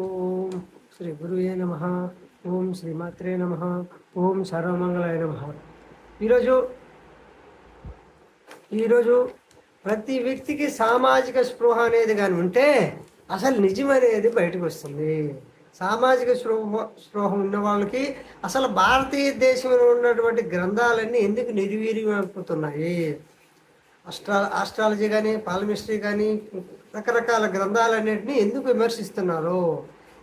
ఓం శ్రీ గురువే నమ. ఓం శ్రీమాత్రే నమ. ఓం సర్వమంగళాయ నమ. ఈరోజు ఈరోజు ప్రతి వ్యక్తికి సామాజిక స్పృహ అనేది కానీ ఉంటే అసలు నిజం అనేది బయటకు వస్తుంది. సామాజిక స్పృహ స్పృహ ఉన్న వాళ్ళకి అసలు భారతీయ దేశంలో ఉన్నటువంటి గ్రంథాలన్నీ ఎందుకు నిర్వీర్యమైపోతున్నాయి? అస్ట్రా ఆస్ట్రాలజీ కానీ పాలమిస్ట్రీ కానీ రకరకాల గ్రంథాలన్నింటినీ ఎందుకు విమర్శిస్తున్నారు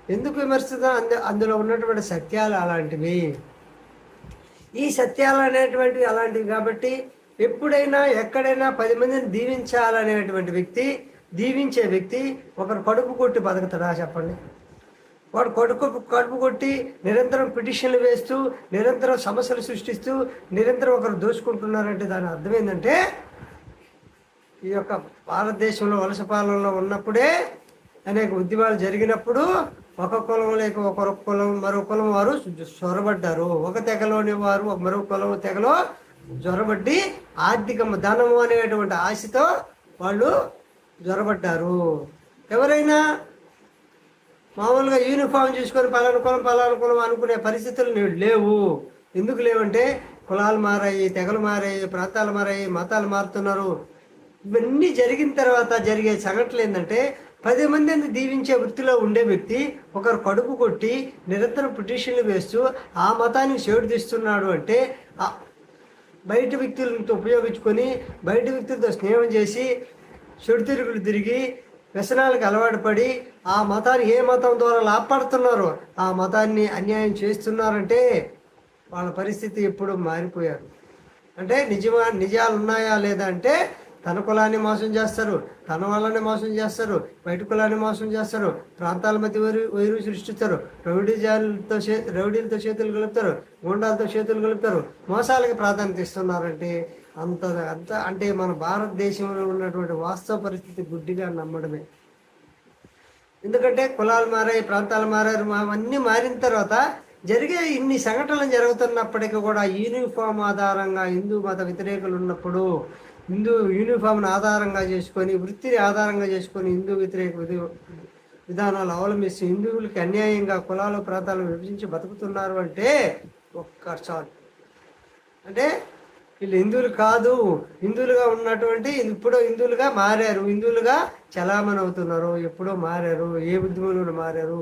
ఎందుకు విమర్శిస్తున్నారు అందు అందులో ఉన్నటువంటి సత్యాలు అలాంటివి. ఈ సత్యాలు అనేటువంటివి అలాంటివి కాబట్టి ఎప్పుడైనా ఎక్కడైనా పది మందిని దీవించాలనేటువంటి వ్యక్తి దీవించే వ్యక్తి ఒకరు కడుపు కొట్టి బతుకుతాడా చెప్పండి? వాడు కడుపు కడుపు కొట్టి నిరంతరం పిటిషన్లు వేస్తూ నిరంతరం సమస్యలు సృష్టిస్తూ నిరంతరం ఒకరు దోచుకుంటున్నారంటే దాని అర్థం ఏంటంటే ఈ యొక్క భారతదేశంలో వలస పాలనలో ఉన్నప్పుడే అనేక ఉద్యమాలు జరిగినప్పుడు ఒక కులం లేక ఒకరు కులం మరో కులం వారు చొరబడ్డారు. ఒక తెగలోని వారు మరో కులం తెగలో జ్వరబడ్డి ఆర్థిక ధనము అనేటువంటి ఆశతో వాళ్ళు జ్వరబడ్డారు ఎవరైనా మామూలుగా యూనిఫామ్ చూసుకొని పలానా కులం పలానా కులం అనుకునే పరిస్థితులు లేవు. ఎందుకు లేవంటే కులాలు మారాయి తెగలు మారాయి ప్రాంతాలు మారాయి మతాలు మారుతున్నారు. ఇవన్నీ జరిగిన తర్వాత జరిగే సంఘటనలు ఏంటంటే పది మందిని దీవించే వృత్తిలో ఉండే వ్యక్తి ఒకరు కడుపు కొట్టి నిరంతరం పిటిషన్లు వేస్తూ ఆ మతానికి చేడు తీస్తున్నాడు అంటే బయట వ్యక్తులతో ఉపయోగించుకొని బయట వ్యక్తులతో స్నేహం చేసి చెడు తిరుగులు తిరిగి వ్యసనాలకు అలవాటు పడి ఆ మతాన్ని ఏ మతం ద్వారా లాభపడుతున్నారో ఆ మతాన్ని అన్యాయం చేస్తున్నారంటే వాళ్ళ పరిస్థితి ఎప్పుడు మారిపోయారు. అంటే నిజమా నిజాలు ఉన్నాయా లేదా అంటే తన కులాన్ని మోసం చేస్తారు. తన వాళ్ళని మోసం చేస్తారు. బయట కులాన్ని మోసం చేస్తారు. ప్రాంతాల మధ్య వైరు వైరు సృష్టిస్తారు. రౌడీ జాలతో చే రౌడీలతో చేతులు కలుపుతారు. గుండాలతో చేతులు కలుపుతారు. మోసాలకి ప్రాధాన్యత ఇస్తున్నారంటే అంత అంత అంటే మన భారతదేశంలో ఉన్నటువంటి వాస్తవ పరిస్థితి గుడ్డిగా నమ్మడమే. ఎందుకంటే కులాలు మారాయి ప్రాంతాలు మారారు అవన్నీ మారిన తర్వాత జరిగే ఇన్ని సంఘటనలు జరుగుతున్నప్పటికీ కూడా యూనిఫామ్ ఆధారంగా హిందూ మత వ్యతిరేకులు ఉన్నప్పుడు హిందూ యూనిఫామ్ను ఆధారంగా చేసుకొని వృత్తిని ఆధారంగా చేసుకొని హిందూ వ్యతిరేక విధానాలు అవలంబిస్తూ హిందువులకి అన్యాయంగా కులాలు ప్రాంతాలను విభజించి బతుకుతున్నారు అంటే ఒక్క చాలు అంటే వీళ్ళు హిందువులు కాదు. హిందువులుగా ఉన్నటువంటి ఇప్పుడు హిందువులుగా మారారు. హిందువులుగా చలామణి అవుతున్నారు. ఎప్పుడో మారారు. ఏ ఉద్యమంలో మారారు?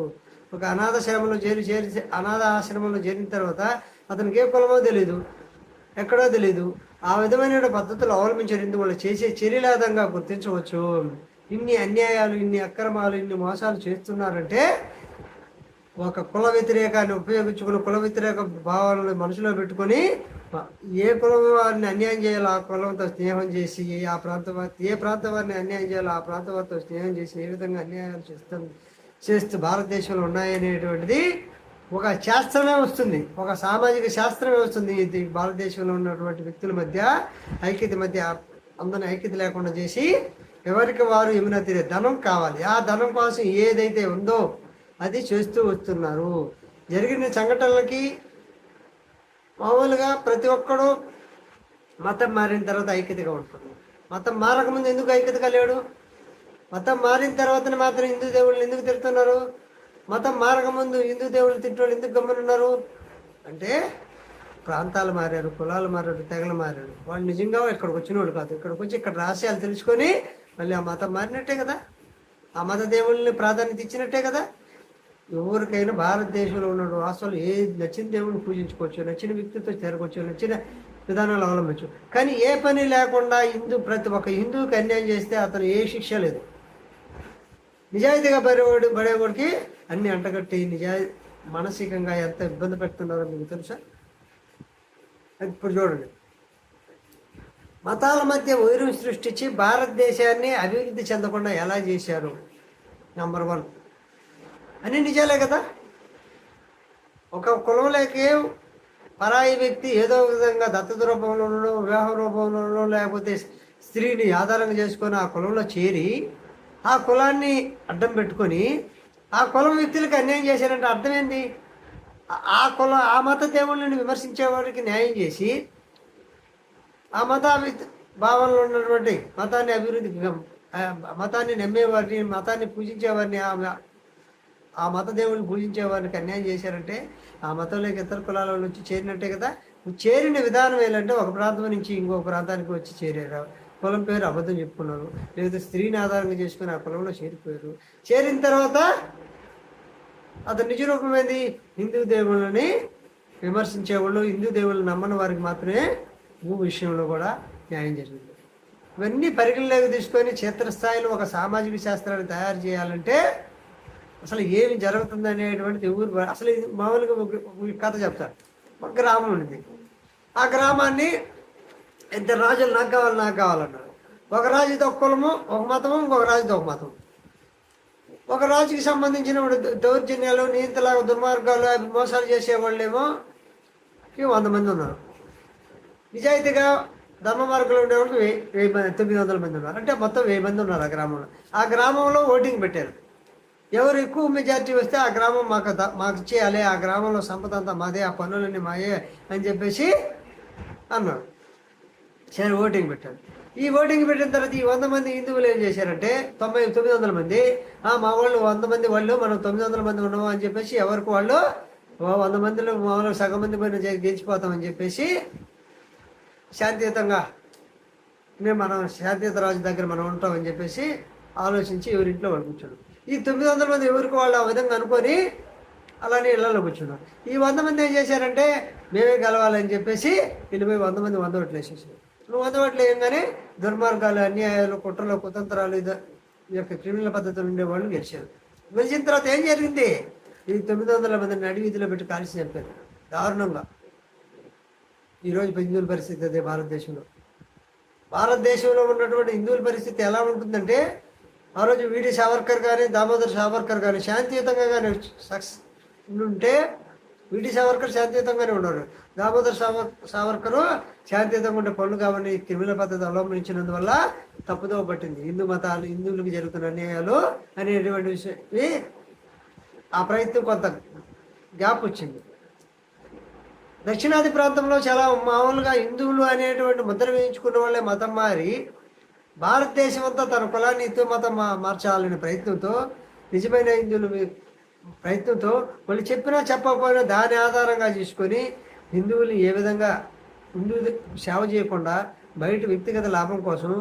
ఒక అనాథాశ్రమంలో చేరి చేరి అనాథ ఆశ్రమంలో చేరిన తర్వాత అతనికి ఏ కులమో తెలియదు ఎక్కడో తెలియదు ఆ విధమైన పద్ధతులు అవలంబించారు. ఇందువల్ల చేసే చర్యలాదంగా గుర్తించవచ్చు. ఇన్ని అన్యాయాలు ఇన్ని అక్రమాలు ఇన్ని మోసాలు చేస్తున్నారంటే ఒక కుల వ్యతిరేకాన్ని ఉపయోగించుకుని కుల వ్యతిరేక భావాలను మనసులో పెట్టుకొని ఏ కులం వారిని అన్యాయం చేయాలో ఆ కులంతో స్నేహం చేసి ఆ ప్రాంతం వారి- ఏ ప్రాంతం వారిని అన్యాయం చేయాలో ఆ ప్రాంతం వారితో స్నేహం చేసి ఏ విధంగా అన్యాయాలు చేస్తాం చేస్తూ భారతదేశంలో ఉన్నాయనేటువంటిది ఒక శాస్త్రమే వస్తుంది. ఒక సామాజిక శాస్త్రమే వస్తుంది. ఇది భారతదేశంలో ఉన్నటువంటి వ్యక్తుల మధ్య ఐక్యత మధ్య అందరిని ఐక్యత లేకుండా చేసి ఎవరికి వారు ఏమైనా తీరే ధనం కావాలి. ఆ ధనం కోసం ఏదైతే ఉందో అది చేస్తూ వస్తున్నారు. జరిగిన సంఘటనలకి మామూలుగా ప్రతి ఒక్కడు మతం మారిన తర్వాత ఐక్యతగా ఉంటుంది మతం మారకముందు ఎందుకు ఐక్యతగా లేడు? మతం మారిన తర్వాత మాత్రం హిందూ దేవుళ్ళు ఎందుకు తిరుగుతున్నారు మతం మారకముందు హిందూ దేవుళ్ళు తిట్టోళ్ళు ఎందుకు గమ్మనున్నారు? అంటే ప్రాంతాలు మారారు కులాలు మారారు తెగలు మారారు. వాళ్ళు నిజంగా ఇక్కడికి వచ్చిన వాళ్ళు కాదు. ఇక్కడికి వచ్చి ఇక్కడ రహస్యాలు తెలుసుకొని మళ్ళీ ఆ మతం మారినట్టే కదా? ఆ మత దేవుళ్ళని ప్రాధాన్యత ఇచ్చినట్టే కదా? ఎవరికైనా భారతదేశంలో ఉన్న రాష్ట్రాలు ఏ నచ్చిన దేవుడిని పూజించుకోవచ్చు నచ్చిన వ్యక్తితో చేరుకోవచ్చు నచ్చిన విధానాలు అవలంబించు. కానీ ఏ పని లేకుండా హిందూ ప్రతి ఒక్క హిందూకి అన్యాయం చేస్తే అతను ఏ శిక్ష లేదు. నిజాయితీగా పడేవాడు పడేవాడికి అన్ని అంటగట్టి నిజాయి మానసికంగా ఎంత ఇబ్బంది పెడుతున్నారో మీకు తెలుసా? అది ఇప్పుడు చూడండి. మతాల మధ్య వైరం సృష్టించి భారతదేశాన్ని అభివృద్ధి చెందకుండా ఎలా చేశారు? నంబర్ వన్ అన్ని నిజాలే కదా? ఒక కులంలోకి పరాయి వ్యక్తి ఏదో విధంగా దత్తత రూపంలోనో వివాహ రూపంలోనో లేకపోతే స్త్రీని ఆధారంగా చేసుకొని ఆ కులంలో చేరి ఆ కులాన్ని అడ్డం పెట్టుకొని ఆ కులం వ్యక్తులకు అన్యాయం చేశారంటే అర్థం ఏంటి ఆ- కుల ఆ మత దేవుళ్ళని విమర్శించే వారికి న్యాయం చేసి ఆ మత భావనలో ఉన్నటువంటి మతాన్ని అభివృద్ధి మతాన్ని నమ్మేవారిని మతాన్ని పూజించేవారిని ఆ ఆ మత దేవుడిని పూజించేవారికి అన్యాయం చేశారంటే ఆ మతంలోకి ఇతర కులాల నుంచి వచ్చి చేరినట్టే కదా. చేరిన విధానం ఏంటంటే ఒక ప్రాంతం నుంచి ఇంకో ప్రాంతానికి వచ్చి చేరారు కులం పేరు అబద్ధం చెప్పుకున్నారు. లేదా స్త్రీని ఆధారంగా చేసుకుని ఆ కులంలో చేరిపోయారు. చేరిన తర్వాత అతని నిజ రూపమైంది హిందూ దేవుళ్ళని విమర్శించేవాళ్ళు హిందూ దేవుళ్ళు నమ్మని వారికి మాత్రమే భూ విషయంలో కూడా న్యాయం జరిగింది. ఇవన్నీ పరిగణలోకి తీసుకొని క్షేత్రస్థాయిలో ఒక సామాజిక శాస్త్రాన్ని తయారు చేయాలంటే అసలు ఏమి జరుగుతుంది అనేటువంటిది ఊరు అసలు ఇది మామూలుగా కథ చెప్తారు ఒక గ్రామం ఉంది. ఆ గ్రామాన్ని ఇద్దరు రాజులు నాకు కావాలి నాకు కావాలన్నారు. ఒక రాజుతో ఒక కులము ఒక మతము ఇంకొక రాజుతో ఒక మతం ఒక రాజుకి సంబంధించిన దౌర్జన్యాలు నీతిలాగా దుర్మార్గాలు అవి మోసాలు చేసేవాళ్ళేమో వంద మంది ఉన్నారు. నిజాయితీగా ధర్మ మార్గంలో ఉండేవాళ్ళు వెయ్యి వెయ్యి మంది తొమ్మిది వందల మంది ఉన్నారు. అంటే మొత్తం వెయ్యి మంది ఉన్నారు ఆ గ్రామంలో. ఆ గ్రామంలో ఓటింగ్ పెట్టారు. ఎవరు ఎక్కువ మెజార్టీ వస్తే ఆ గ్రామం మాకు మాకు చేయాలి ఆ గ్రామంలో సంపద అంతా మాదే ఆ పనులన్నీ మాయే అని చెప్పేసి అన్నారు. సరే ఓటింగ్ పెట్టారు. ఈ ఓటింగ్ పెట్టిన తర్వాత ఈ వంద మంది హిందువులు ఏం చేశారంటే తొంభై తొమ్మిది వందల మంది మా వాళ్ళు వంద మంది వాళ్ళు మనం తొమ్మిది వందల మంది ఉన్నాము? అని చెప్పేసి ఎవరికి వాళ్ళు వంద మందిలో మామూలు సగం మంది పైన గెలిచిపోతామని చెప్పేసి శాంతియుతంగా మేము మనం శాంతియుత రాజు దగ్గర మనం ఉంటామని చెప్పేసి ఆలోచించి ఎవరింట్లో వాళ్ళు కూర్చున్నాం ఈ తొమ్మిది వందల మంది ఎవరికి వాళ్ళు ఆ విధంగా అనుకొని అలానే ఇళ్ళలో కూర్చున్నారు. ఈ వంద మంది ఏం చేశారంటే మేమే గెలవాలని చెప్పేసి వెళ్ళిపోయి వంద మంది వంద ఓట్లు వేసేసారు. నువ్వు వంద ఓట్లు దుర్మార్గాలు అన్యాయాలు కుట్రలు కుతంత్రాలు ఇది- ఈ యొక్క క్రిమినల్ పద్ధతులు ఉండేవాళ్ళు గెలిచారు. గెలిచిన తర్వాత ఏం జరిగింది? ఇది తొమ్మిది వందల మందిని నడి వీధిలో పెట్టి కాల్చి చంపారు. దారుణంగా. ఈరోజు హిందువుల పరిస్థితి అదే భారతదేశంలో. భారతదేశంలో ఉన్నటువంటి హిందువుల పరిస్థితి ఎలా ఉంటుందంటే ఆ రోజు వీడి సావర్కర్ కానీ దామోదర్ సావర్కర్ కానీ శాంతియుతంగా కానీ సక్సెస్ ఉంటే వీటి సావర్కర్ శాంతియుతంగానే ఉన్నారు. దామోదర్ సావర్ సావర్కరు శాంతియుతంగా ఉండే పనులు కావని క్రిమినల్ పద్ధతి అవలంబించినందువల్ల తప్పుదోవ పట్టింది. హిందూ మతాలు హిందువులకు జరుగుతున్న అన్యాయాలు అనేటువంటి విషయం ఆ ప్రయత్నం కొంత గ్యాప్ వచ్చింది. దక్షిణాది ప్రాంతంలో చాలా మామూలుగా హిందువులు అనేటువంటి ముద్ర వేయించుకున్న వాళ్ళే మతం మారి భారతదేశం అంతా తన కులాన్ని హిందూ మతం మార్చాలనే ప్రయత్నంతో నిజమైన హిందువులు ప్రయత్నంతో వాళ్ళు చెప్పినా చెప్పకపోయినా దాని ఆధారంగా చేసుకొని హిందువులు ఏ విధంగా హిందూ సేవ చేయకుండా బయట వ్యక్తిగత లాభం కోసం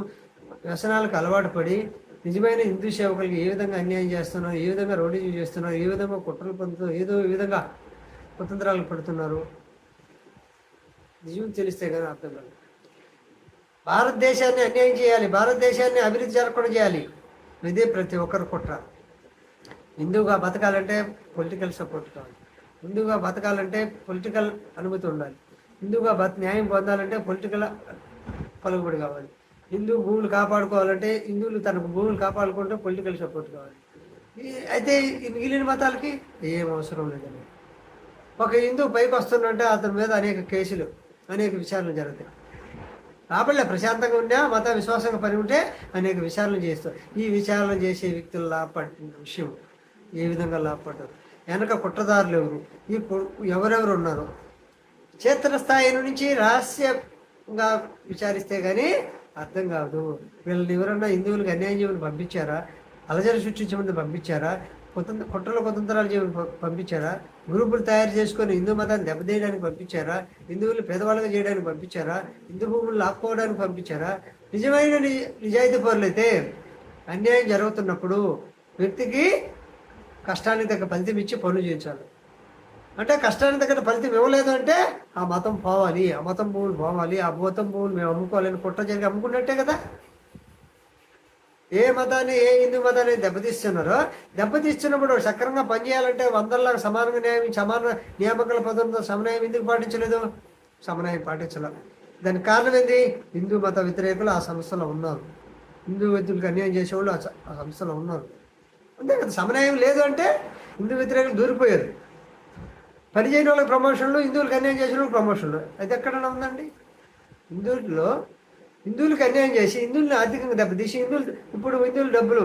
వ్యసనాలకు అలవాటు పడి నిజమైన హిందూ సేవకులకి ఏ విధంగా అన్యాయం చేస్తున్నారు ఏ విధంగా రోడ్డు చేస్తున్నారు ఏ విధంగా కుట్రలు పొందుతున్నారు ఏదో విధంగా కుతంత్రాలు పడుతున్నారు నిజం తెలిస్తే కానీ అర్థం కాదు. భారతదేశాన్ని అన్యాయం చేయాలి భారతదేశాన్ని అభివృద్ధి జరగకుండా చేయాలి. ఇదే ప్రతి ఒక్కరు కుట్ర. హిందువుగా బతకాలంటే పొలిటికల్ సపోర్ట్ కావాలి. హిందువుగా బతకాలంటే పొలిటికల్ అనుమతి ఉండాలి. హిందువుగా బత న్యాయం పొందాలంటే పొలిటికల్ పలుకుబడి కావాలి. హిందూ భూములు కాపాడుకోవాలంటే హిందువులు తనకు భూములు కాపాడుకుంటే పొలిటికల్ సపోర్ట్ కావాలి. అయితే ఈ మిగిలిన మతాలకి ఏం అవసరం లేదండి. ఒక హిందూ పైకి వస్తున్నంటే అతని మీద అనేక కేసులు అనేక విచారణలు జరుగుతాయి. కాబట్టి ప్రశాంతంగా ఉన్నా మత విశ్వాసంగా పని ఉంటే అనేక విచారణలు చేస్తారు. ఈ విచారణ చేసే వ్యక్తులు లాభపడిన విషయం ఏ విధంగా లాభపడ్డారు? వెనక కుట్రదారులు ఎవరు? ఈ కు- ఎవరెవరు ఉన్నారు? క్షేత్రస్థాయి నుంచి రహస్యంగా విచారిస్తే కానీ అర్థం కాదు. వీళ్ళని ఎవరన్నా హిందువులకు అన్యాయం చేయమని పంపించారా? అలజడి సృష్టించమని పంపించారా? కొత్త కుట్రలు కుతంత్రాలు చేయమని పంపించారా? గ్రూపులు తయారు చేసుకొని హిందూ మతాన్ని దెబ్బతీయడానికి పంపించారా? హిందువులు పేదవాళ్ళగా చేయడానికి పంపించారా? హిందూ భూములు లాక్కోవడానికి పంపించారా? నిజమైన ని- నిజాయితీ పరులైతే అన్యాయం జరుగుతున్నప్పుడు వ్యక్తికి కష్టానికి తగ్గ ఫలితం ఇచ్చి పనులు చేయించాలి. అంటే కష్టానికి తగ్గ ఫలితం ఇవ్వలేదు అంటే ఆ మతం పోవాలి ఆ మతం భూములు పోవాలి ఆ మతం భూములు మేము అమ్ముకోవాలని కుట్ర జరిగి అమ్ముకున్నట్టే కదా. ఏ మతాన్ని ఏ హిందూ మతాన్ని దెబ్బతీస్తున్నారో దెబ్బతీస్తున్నప్పుడు సక్రమంగా పనిచేయాలంటే వందల్లో సమానంగా న్యాయం సమాన నియామకాల పదంతో సమన్వయం ఎందుకు పాటించలేదు? సమన్వయం పాటించలేదు దానికి కారణం ఏంది? హిందూ మత వ్యతిరేకులు ఆ సంస్థలో ఉన్నారు. హిందూ వ్యక్తులకు అన్యాయం చేసేవాళ్ళు ఆ ఆ సంస్థలో ఉన్నారు. అంతే కదా సమన్వయం లేదు అంటే హిందూ వ్యతిరేకులు దూరిపోయారు పని చేయని వాళ్ళకి ప్రమోషన్లు హిందువులకు అన్యాయం చేసిన వాళ్ళకి ప్రమోషన్లు. అది ఎక్కడైనా ఉందండి? హిందువుల్లో హిందువులకు అన్యాయం చేసి హిందువులను ఆర్థికంగా దెబ్బతీసి హిందువులు ఇప్పుడు హిందువులు డబ్బులు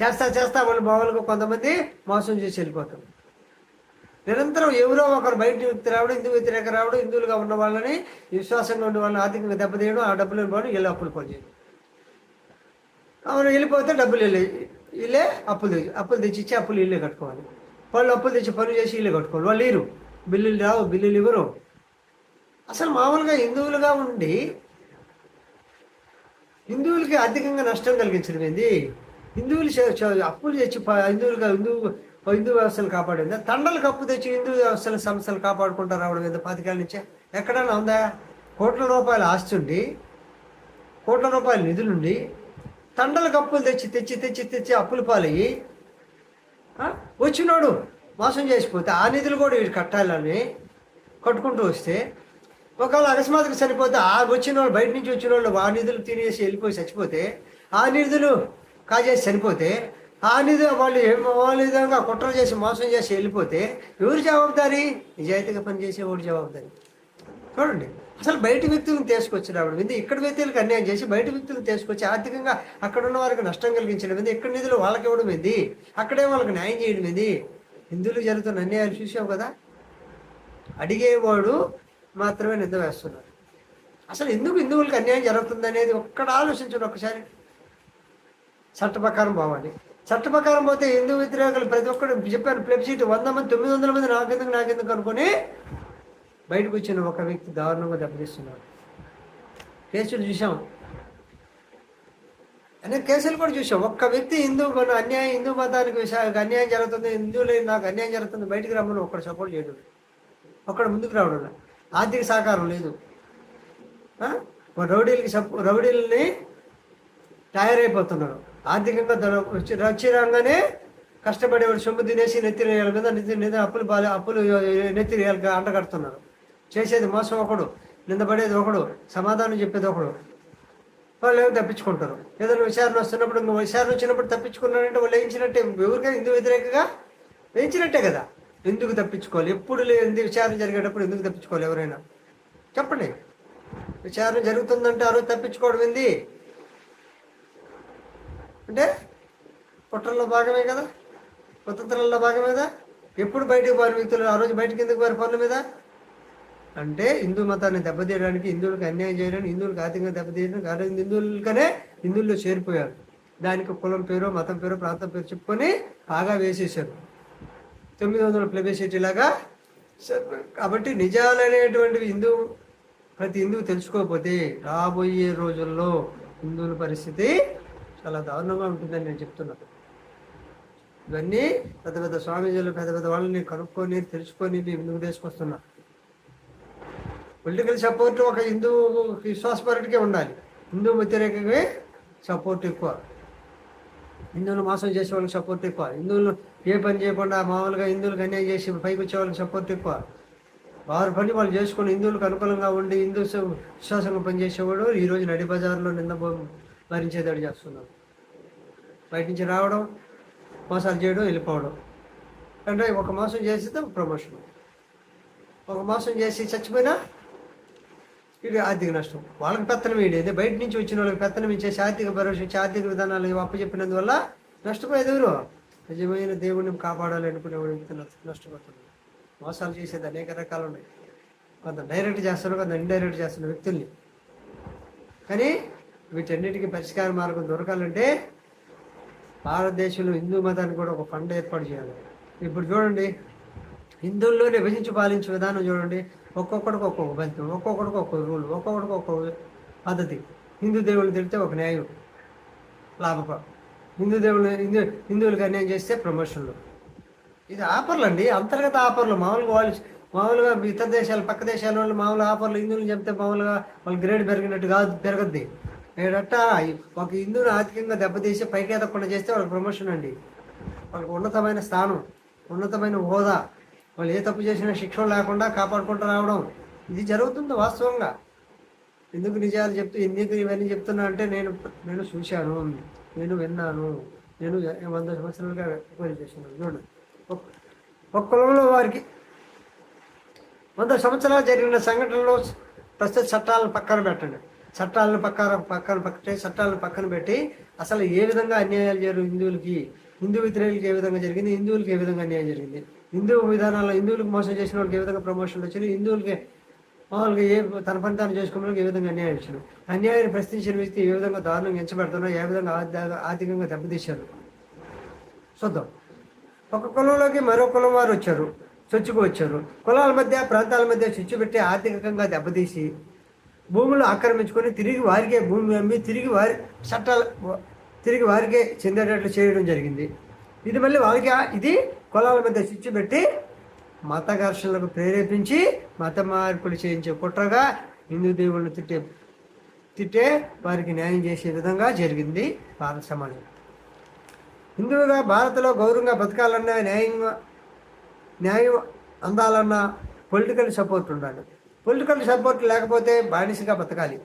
చేస్తా చేస్తా వాళ్ళు మామూలుగా కొంతమంది మోసం చేసి వెళ్ళిపోతారు. నిరంతరం ఎవరో ఒకరు బయట వ్యక్తి రావడం హిందూ వ్యతిరేక రావడం హిందువులుగా ఉన్న వాళ్ళని విశ్వాసంగా ఉన్న వాళ్ళని ఆర్థికంగా దెబ్బతీయడం ఆ డబ్బులు పోవడం వీళ్ళు అప్పులు పోయి అవును వెళ్ళిపోతే డబ్బులు వెళ్ళి వీళ్ళే అప్పులు తెచ్చి అప్పులు తెచ్చిచ్చి అప్పులు వీళ్ళే కట్టుకోవాలి. వాళ్ళు అప్పులు తెచ్చి పనులు చేసి వీళ్ళే కట్టుకోవాలి. వాళ్ళు లేరు. బిల్లులు రావు బిల్లులు ఇవ్వరు. అసలు మామూలుగా హిందువులుగా ఉండి హిందువులకి అధికంగా నష్టం కలిగించడం ఏంది? హిందువులు అప్పులు తెచ్చి హిందువులుగా హిందూ హిందూ వ్యవస్థలు కాపాడిందా? తండలకు అప్పు తెచ్చి హిందూ వ్యవస్థల సంస్థలు కాపాడుకుంటూ రావడం ఏదో? పథకాల నుంచే? ఎక్కడైనా ఉందా? కోట్ల రూపాయల ఆస్తి ఉండి కోట్ల రూపాయల నిధులుండి తండలకు అప్పులు తెచ్చి తెచ్చి తెచ్చి తెచ్చి అప్పులు పాలయ్యి వచ్చినోడు మోసం చేసిపోతే ఆ నిధులు కూడా వీడు కట్టాలని కట్టుకుంటూ వస్తే ఒకవేళ అకస్మాత్తుగా చనిపోతే ఆ వచ్చిన వాళ్ళు బయట నుంచి వచ్చిన వాళ్ళు ఆ నిధులు తినేసి వెళ్ళిపోయి చచ్చిపోతే ఆ నిధులు కాజేసి చనిపోతే ఆ నిధులు వాళ్ళు వాళ్ళ విధంగా కుట్ర చేసి మోసం చేసి వెళ్ళిపోతే ఎవరు జవాబుదారి? నిజాయితీగా పనిచేసే ఎవరు జవాబుదారి. చూడండి. అసలు బయట వ్యక్తులను తీసుకొచ్చినప్పుడు మీద ఇక్కడ వ్యక్తులకు అన్యాయం చేసి బయట వ్యక్తులను తీసుకొచ్చి ఆర్థికంగా అక్కడ ఉన్న వారికి నష్టం కలిగించడం. మీద ఇక్కడ నిధులు వాళ్ళకి ఇవ్వడం ఏంది? అక్కడే వాళ్ళకి న్యాయం చేయడం ఏంది? హిందువులు జరుగుతున్న అన్యాయాలు చూసావు కదా? అడిగేవాడు మాత్రమే నింద వేస్తున్నారు అసలు ఎందుకు హిందువులకు అన్యాయం జరుగుతుంది అనేది ఒక్కడ ఆలోచించండి ఒకసారి. చట్ట ప్రకారం పోవాలి. చట్ట ప్రకారం పోతే హిందూ వ్యతిరేకులు ప్రతి ఒక్కరు చెప్పారు. ప్లెబ్సీట్ వంద మంది తొమ్మిది వందల మంది నాకెందుకు నాకెందుకు అనుకొని బయటకు వచ్చిన ఒక వ్యక్తి దారుణంగా దెబ్బతీస్తున్నాడు. కేసులు చూసాం అనేక కేసులు కూడా చూసాం ఒక్క వ్యక్తి హిందూ మన అన్యాయం హిందూ మతానికి అన్యాయం జరుగుతుంది హిందువులు నాకు అన్యాయం జరుగుతుంది బయటికి రమ్మని ఒక్కడు సపోర్ట్ చేయడం. ఒక్కడ ముందుకు రావడం ఆర్థిక సహకారం లేదు. రౌడీలకి సపో రౌడీలని తయారైపోతున్నారు ఆర్థికంగా ధన- వచ్చి రాగానే కష్టపడేవాడు సొమ్ము తినేసి నెత్తిరేయాల మీద నెత్తి అప్పులు బాగా అప్పులు నెత్తి రేయాలకి అంటగడుతున్నారు చేసేది మోసం ఒకడు నిందపడేది ఒకడు సమాధానం చెప్పేది ఒకడు. వాళ్ళు ఏమో తప్పించుకుంటారు. ఏదైనా విచారణ వస్తున్నప్పుడు ఇంకా విచారణ వచ్చినప్పుడు తప్పించుకున్నారంటే వాళ్ళు వేయించినట్టే. ఎవరికైనా హిందూ వ్యతిరేకంగా? వేయించినట్టే కదా. ఎందుకు తప్పించుకోవాలి? ఎప్పుడు లేని విచారణ జరిగేటప్పుడు ఎందుకు తప్పించుకోవాలి ఎవరైనా? చెప్పండి. విచారణ జరుగుతుందంటే ఆ రోజు తప్పించుకోవడం ఏంది? అంటే కుట్రల్లో భాగమే కదా? కుతంత్రాల్లో భాగమే కదా ఎప్పుడు బయటకు పోయిన వ్యక్తులు? ఆ రోజు బయటకు ఎందుకు పోయిన పనుల మీద? అంటే హిందూ మతాన్ని దెబ్బతీయడానికి హిందువులకు అన్యాయం చేయడానికి హిందువులకు ఆర్థికంగా దెబ్బతీయడానికి ఆ హిందువులకనే హిందువుల్లో చేరిపోయారు. దానికి కులం పేరు మతం పేరు ప్రాంతం పేరు చెప్పుకొని బాగా వేసేసారు తొమ్మిది వందల ప్లెబిసిటీ లాగా కాబట్టి నిజాలనేటువంటివి హిందూ ప్రతి హిందువు తెలుసుకోకపోతే రాబోయే రోజుల్లో హిందువుల పరిస్థితి చాలా దారుణంగా ఉంటుందని నేను చెప్తున్నాను ఇవన్నీ పెద్ద పెద్ద స్వామీజీలు పెద్ద పెద్ద వాళ్ళని కనుక్కొని తెలుసుకొని మీ ముందుకు తీసుకొస్తున్నా. పొలిటికల్ సపోర్ట్ ఒక హిందూ విశ్వాసపరుడికే ఉండాలి. హిందూ వ్యతిరేకమే సపోర్ట్ ఎక్కువ. హిందువులు మోసం చేసే వాళ్ళకి సపోర్ట్ ఎక్కువ. హిందువులు ఏ పని చేయకుండా మామూలుగా హిందువులకు అన్యాయం చేసి పైకి వచ్చే వాళ్ళకి సపోర్ట్ ఎక్కువ. వారి పని వాళ్ళు చేసుకుని హిందువులకు అనుకూలంగా ఉండి హిందూ విశ్వాసంగా పనిచేసేవాడు ఈ నడి బజార్లో నిన్న భరించేదాడు చేస్తున్నాడు. బయట నుంచి రావడం మోసాలు చేయడం వెళ్ళిపోవడం. అంటే ఒక మోసం చేస్తే ప్రమోషన్. ఒక మోసం చేసి చచ్చిపోయినా ఇది ఆర్థిక నష్టం. వాళ్ళకి పెత్తనం వేయలేదు బయట నుంచి వచ్చిన వాళ్ళకి పెత్తనం ఇచ్చేసి ఆర్థిక భరోసా ఇచ్చి ఆర్థిక విధానాలు అప్పచెప్పినందువల్ల నష్టపోయేది ఎవరు? నిజమైన దేవుడిని కాపాడాలి అనుకునేవాడు వ్యక్తి నష్ట- మోసాలు చేసేది అనేక రకాలు ఉన్నాయి. కొంత డైరెక్ట్ చేస్తున్నారు కొంత ఇండైరెక్ట్ చేస్తున్న వ్యక్తుల్ని. కానీ వీటన్నిటికీ పరిష్కార మార్గం దొరకాలంటే భారతదేశంలో హిందూ మతానికి కూడా ఒక ఫండ్ ఏర్పాటు చేయాలి. ఇప్పుడు చూడండి హిందువుల్లో విభజించి పాలించే విధానం చూడండి. ఒక్కొక్కడికి ఒక్కొక్క బంధం ఒక్కొక్కడికి ఒక్కొక్క రూల్ ఒక్కొక్కడికి ఒక్కొక్క పద్ధతి. హిందూ దేవుళ్ళు తిడితే ఒక న్యాయం లాభప హిందూ దేవుళ్ళు హిందూ హిందువులకు అన్యాయం చేస్తే ప్రమోషన్లు. ఇది ఆఫర్లు అండి. అంతర్గత ఆఫర్లు మామూలుగా వాళ్ళు మామూలుగా ఇతర దేశాలు పక్క దేశాల వాళ్ళు మామూలు ఆఫర్లు హిందువులు చెప్తే మామూలుగా వాళ్ళ గ్రేడ్ పెరిగినట్టు కాదు పెరగద్ది. ఏడట ఒక హిందువుని ఆర్థికంగా దెబ్బతీసి పైకి ఎదగకుండా చేస్తే వాళ్ళకి ప్రమోషన్ అండి. వాళ్ళకి ఉన్నతమైన స్థానం ఉన్నతమైన హోదా. వాళ్ళు ఏ తప్పు చేసినా శిక్షణ లేకుండా కాపాడుకుంటూ రావడం ఇది జరుగుతుంది వాస్తవంగా. ఎందుకు నిజాలు చెప్తూ ఎందుకు ఇవన్నీ చెప్తున్నా అంటే నేను నేను చూశాను నేను విన్నాను నేను వంద సంవత్సరాలుగా ఎంక్వైరీ చేస్తున్నాను చూడండి ఒక కులంలో వారికి వంద సంవత్సరాలు జరిగిన సంఘటనలో ప్రస్తుత చట్టాలను పక్కన పెట్టండి. చట్టాలను పక్కన పక్కన పక్కన చట్టాలను పక్కన పెట్టి అసలు ఏ విధంగా అన్యాయాలు జరిగి హిందువులకి హిందూ వ్యతిరేకులకి ఏ విధంగా జరిగింది హిందువులకి ఏ విధంగా అన్యాయం జరిగింది? హిందూ విధానాల్లో హిందువులకు మోసం చేసిన వాళ్ళకి ఏ విధంగా ప్రమోషన్లు వచ్చినాయి? హిందువులకి మామూలుగా ఏ తన పని తాను చేసుకున్న వాళ్ళకి ఏ విధంగా అన్యాయం ఇచ్చారు అన్యాయాన్ని ప్రశ్నించిన వ్యక్తి ఏ విధంగా దారుణంగా ఎంచబడుతున్నా ఏ విధంగా ఆర్థికంగా దెబ్బతీశారు? చూద్దాం. ఒక కులంలోకి మరో కులం వారు వచ్చారు చొచ్చుకు వచ్చారు. కులాల మధ్య ప్రాంతాల మధ్య చుచ్చు పెట్టి ఆర్థికంగా దెబ్బతీసి భూములు ఆక్రమించుకొని తిరిగి వారికే భూమి అమ్మి తిరిగి వారి చట్టాలు తిరిగి వారికే చెందేటట్లు చేయడం జరిగింది. ఇది మళ్ళీ వాళ్ళకి ఇది కులాల మధ్య చిచ్చు పెట్టి మత ఘర్షణలకు ప్రేరేపించి మత మార్పులు చేయించే కుట్రగా హిందూ దేవుళ్ళను తిట్టే తిట్టే వారికి న్యాయం చేసే విధంగా జరిగింది భారత సమాజం. హిందువుగా భారత్లో గౌరవంగా బతకాలన్నా న్యాయంగా న్యాయం అందాలన్నా పొలిటికల్ సపోర్ట్ ఉండాలి. పొలిటికల్ సపోర్ట్ లేకపోతే బానిసగా బతకాలి.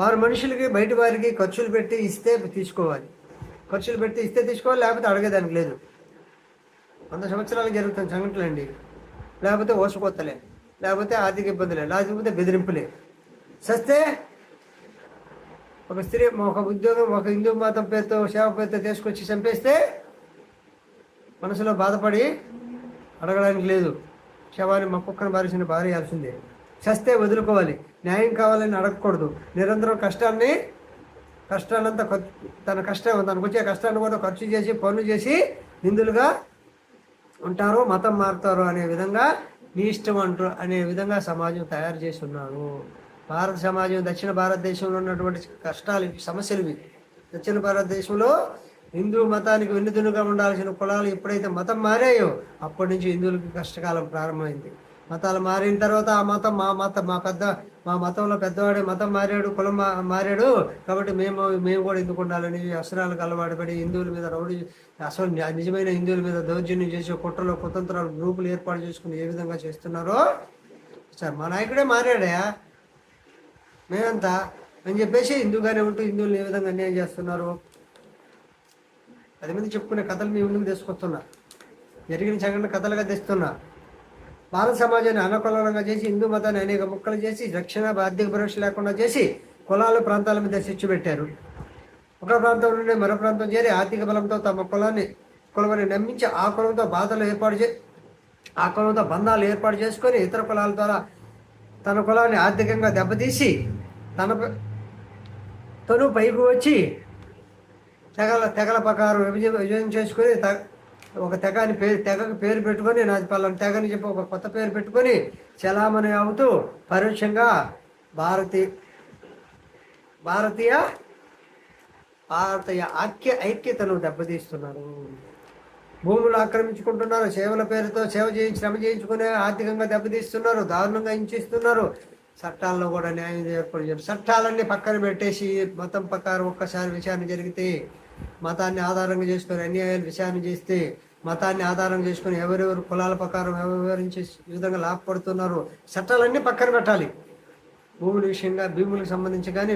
వారు మనుషులకి బయట వారికి ఖర్చులు పెట్టి ఇస్తే తీసుకోవాలి. ఖర్చులు పెడితే ఇస్తే తీసుకోవాలి లేకపోతే అడగేదానికి లేదు. వంద సంవత్సరాలు జరుగుతున్న సంఘటనలండి. లేకపోతే ఓసపోతలే. లేకపోతే ఆర్థిక ఇబ్బందులే. లేకపోతే బెదిరింపులే. సస్తే ఒక స్త్రీ ఒక ఉద్యోగం ఒక హిందూ మతం పేరుతో సేవ పేరుతో తీసుకొచ్చి చంపేస్తే మనసులో బాధపడి అడగడానికి లేదు. శవాన్ని మా కుక్కను భారీ బారేయాల్సిందే చస్తే వదులుకోవాలి. న్యాయం కావాలని అడగకూడదు. నిరంతరం కష్టాన్ని కష్టాలంతా తన కష్టం తనకు వచ్చే కష్టాన్ని కూడా ఖర్చు చేసి పనులు చేసి నిందులుగా ఉంటారు మతం మారుతారు అనే విధంగా నీ ఇష్టం అంటూ అనే విధంగా సమాజం తయారు చేసి ఉన్నారు. భారత సమాజం దక్షిణ భారతదేశంలో ఉన్నటువంటి కష్టాలు సమస్యలు ఇవి. దక్షిణ భారతదేశంలో హిందూ మతానికి వెన్నుదన్నుగా ఉండాల్సిన కులాలు ఎప్పుడైతే మతం మారాయో అప్పటి నుంచి హిందువులకి కష్టకాలం ప్రారంభమైంది. మతాలు మారిన తర్వాత ఆ మతం మా మతం మా పెద్ద మా మతంలో పెద్దవాడే మతం మారాడు కులం మా- మారాడు. కాబట్టి మేము మేము కూడా ఎందుకు ఉండాలని అసరాలకు అలవాటు పడి హిందువుల మీద రౌడీ అసలు నిజమైన హిందువుల మీద దౌర్జన్యం చేసి కుట్రలో కుతంత్రాలు గ్రూపులు ఏర్పాటు చేసుకుని ఏ విధంగా చేస్తున్నారో? సార్ మా నాయకుడే మారాడే. మేమంతా అని చెప్పేసి హిందూగానే ఉంటూ హిందువులు ఏ విధంగా అన్యాయం చేస్తున్నారు? పది మంది చెప్పుకునే కథలు మీ ముందుకు తీసుకొస్తున్నా. జరిగిన సంఘటన కథలుగా తెస్తున్నా. భారత సమాజాన్ని అనుకూలంగా చేసి హిందూ మతాన్ని అనేక ముక్కలు చేసి రక్షణ ఆర్థిక పరీక్ష లేకుండా చేసి కులాలు ప్రాంతాల మీద శిక్ష పెట్టారు. ఒక ప్రాంతం నుండి మరో ప్రాంతం చేరి ఆర్థిక బలంతో తమ కులాన్ని కులమని నమ్మించి ఆ కులంతో బాధలు ఏర్పాటు చే ఆ కులంతో బంధాలు ఏర్పాటు చేసుకొని ఇతర కులాల ద్వారా తన కులాన్ని ఆర్థికంగా దెబ్బతీసి తన తను పైకి వచ్చి తెగల తెగల ప్రకారం విభజన విభజన చేసుకొని ఒక తెగని పేరు తెగకు పేరు పెట్టుకొని నాది పలానా తెగని చెప్పి ఒక కొత్త పేరు పెట్టుకొని చలామణి అవుతూ పరోక్షంగా భారతీయ భారతీయ భారతీయ ఐక్య ఐక్యతను దెబ్బతీస్తున్నారు. భూములు ఆక్రమించుకుంటున్నారు సేవల పేరుతో సేవ చేయించి శ్రమ చేయించుకునే ఆర్థికంగా దెబ్బతీస్తున్నారు దారుణంగా హింసిస్తున్నారు. చట్టాల్లో కూడా న్యాయం ఏర్పడి చట్టాలన్నీ పక్కన పెట్టేసి మతం ప్రకారం ఒక్కసారి విచారణ జరిగితే మతాన్ని ఆధారంగా చేసుకొని అన్యాయాలు విచారణ చేస్తే మతాన్ని ఆధారం చేసుకుని ఎవరెవరు కులాల ప్రకారం ఎవరెవరించి ఈ విధంగా లాభపడుతున్నారు చట్టాలన్నీ పక్కన పెట్టాలి. భూముల విషయంగా భూములకు సంబంధించి కానీ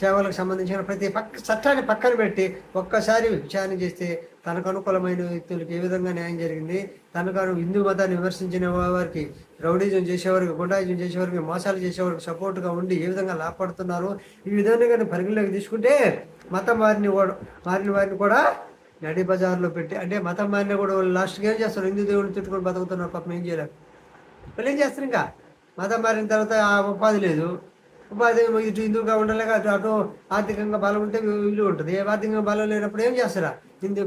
సేవలకు సంబంధించిన ప్రతి పక్క చట్టాన్ని పక్కన పెట్టి ఒక్కసారి విచారణ చేస్తే తనకు అనుకూలమైన వ్యక్తులకు ఏ విధంగా న్యాయం జరిగింది? తనకు హిందూ మతాన్ని విమర్శించిన వారికి రౌడీజం చేసేవారికి గుండాయిజం చేసేవారికి మోసాలు చేసేవారికి సపోర్ట్గా ఉండి ఏ విధంగా లాభపడుతున్నారు ఈ విధంగా పరిగణలోకి తీసుకుంటే మతం వారిని మారిన వారిని కూడా నడి బజార్లో పెట్టి అంటే మతం మారిన కూడా వాళ్ళు లాస్ట్కి ఏం చేస్తారు? హిందూ దేవుడిని తిట్టుకొని బతుకుతున్నారు పాపం ఏం చేయలేరు వాళ్ళు ఏం చేస్తారు ఇంకా? మతం మారిన తర్వాత ఆ ఉపాధి లేదు. ఉపాధి ఇటు హిందువుగా ఉండలేక అటు అటు ఆర్థికంగా బలం ఉంటే ఇల్లు ఉంటుంది. ఏ ఆర్థికంగా బలం లేనప్పుడు ఏం చేస్తారా? హిందూ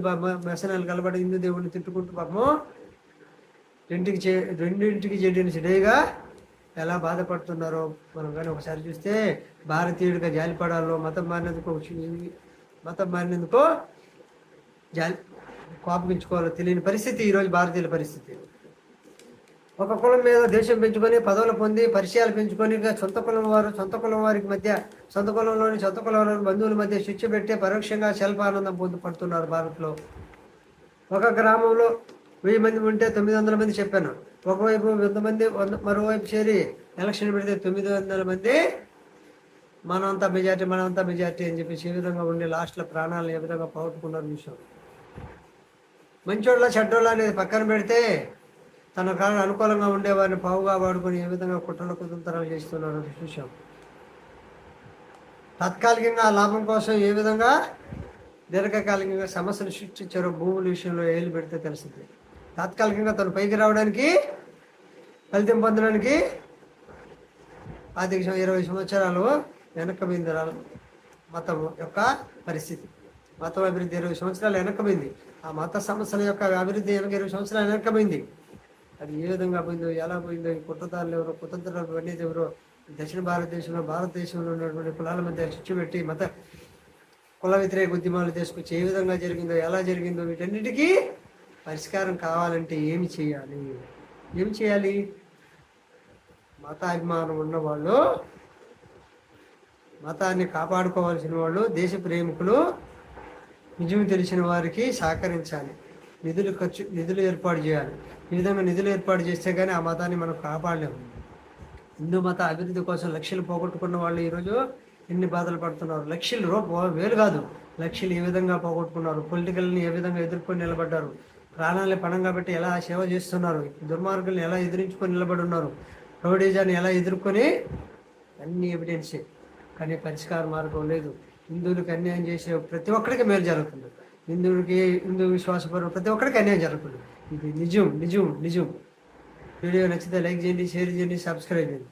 వ్యసనాలు కలబడి హిందూ దేవుడిని తిట్టుకుంటూ పాపము రెండింటికి చే రెండింటికి చెడిన చెడేగా ఎలా బాధపడుతున్నారో మనం కానీ ఒకసారి చూస్తే భారతీయుడిగా జాలిపడాలో మతం మారినందుకు మతం మారినందుకు జాలి కోపగించుకోవాలో తెలియని పరిస్థితి ఈరోజు భారతీయుల పరిస్థితి. ఒక కులం మీద దేశం పెంచుకొని పదవులు పొంది పరిచయాలు పెంచుకొని సొంత కులం వారు సొంత కులం వారికి మధ్య సొంత కులంలోని సొంత కులంలోని బంధువుల మధ్య శిక్ష పెట్టి పరోక్షంగా శల్పానందం పొందుపడుతున్నారు భారత్లో. ఒక గ్రామంలో వెయ్యి మంది ఉంటే తొమ్మిది వందల మంది చెప్పాను. ఒకవైపు వంద మంది వంద మరోవైపు చేరి ఎలక్షన్ పెడితే తొమ్మిది వందల మంది. మనంతా మెజార్టీ మనంతా మెజార్టీ అని చెప్పేసి ఏ విధంగా ఉండి లాస్ట్లో ప్రాణాలను ఏ విధంగా పోగొట్టుకున్నారు విషయం మంచోళ్ళ చెడ్డోళ్ళ అనేది పక్కన పెడితే తన కాలం అనుకూలంగా ఉండేవారిని పావుగా వాడుకొని ఏ విధంగా కుట్రల కుతంత్రాలు చేస్తున్నారో చూసాం తాత్కాలికంగా లాభం కోసం ఏ విధంగా దీర్ఘకాలికంగా సమస్యలు సృష్టించారో భూముల విషయంలో ఏలు పెడితే తెలిసింది తాత్కాలికంగా తను పైకి రావడానికి ఫలితం పొందడానికి ఆర్థిక ఇరవై సంవత్సరాలు వెనక బిందరాలు మతం యొక్క పరిస్థితి. మతం అభివృద్ధి ఇరవై సంవత్సరాలు వెనకబోయింది ఆ మత సమస్యల యొక్క అభివృద్ధి వెనక ఇరవై సంవత్సరాలు వెనకబోయింది అది ఏ విధంగా పోయిందో ఎలా పోయిందో ఈ కుట్రదారులు ఎవరో కుతంత్రాలు అనేది ఎవరో దక్షిణ భారతదేశంలో భారతదేశంలో ఉన్నటువంటి కులాల మధ్య శిక్ష పెట్టి మత కుల వ్యతిరేక ఉద్యమాలు తీసుకొచ్చి ఏ విధంగా జరిగిందో ఎలా జరిగిందో వీటన్నిటికీ పరిష్కారం కావాలంటే ఏమి చేయాలి? ఏమి చేయాలి? మతాభిమానం ఉన్నవాళ్ళు మతాన్ని కాపాడుకోవాల్సిన వాళ్ళు దేశ ప్రేమికులు నిజం తెలిసిన వారికి సహకరించాలి. నిధులు ఖర్చు నిధులు ఏర్పాటు చేయాలి. ఈ విధంగా నిధులు ఏర్పాటు చేస్తే కానీ ఆ మతాన్ని మనం కాపాడలేము. హిందూ మత అభివృద్ధి కోసం లక్ష్యలు పోగొట్టుకున్న వాళ్ళు ఈరోజు ఎన్ని బాధలు పడుతున్నారు? లక్ష్యలు రూప వేలు కాదు. లక్ష్యలు ఏ విధంగా పోగొట్టుకున్నారు? పొలిటికల్ని ఏ విధంగా ఎదుర్కొని నిలబడ్డారు? ప్రాణాలని పణంగా పెట్టి ఎలా సేవ చేస్తున్నారు? దుర్మార్గుల్ని ఎలా ఎదిరించుకొని నిలబడి ఉన్నారు? రౌడీజాన్ని ఎలా ఎదుర్కొని? అన్ని ఎవిడెన్సే. కానీ పరిష్కార మార్గం లేదు. హిందువులకు అన్యాయం చేసే ప్రతి ఒక్కరికి మేలు జరుగుతుంది. హిందువులకి హిందూ విశ్వాసపరం ప్రతి ఒక్కరికి అన్యాయం జరుగుతుంది. ఇది నిజం నిజం నిజం. వీడియో నచ్చితే లైక్ చేయండి షేర్ చేయండి సబ్స్క్రైబ్ చేయండి.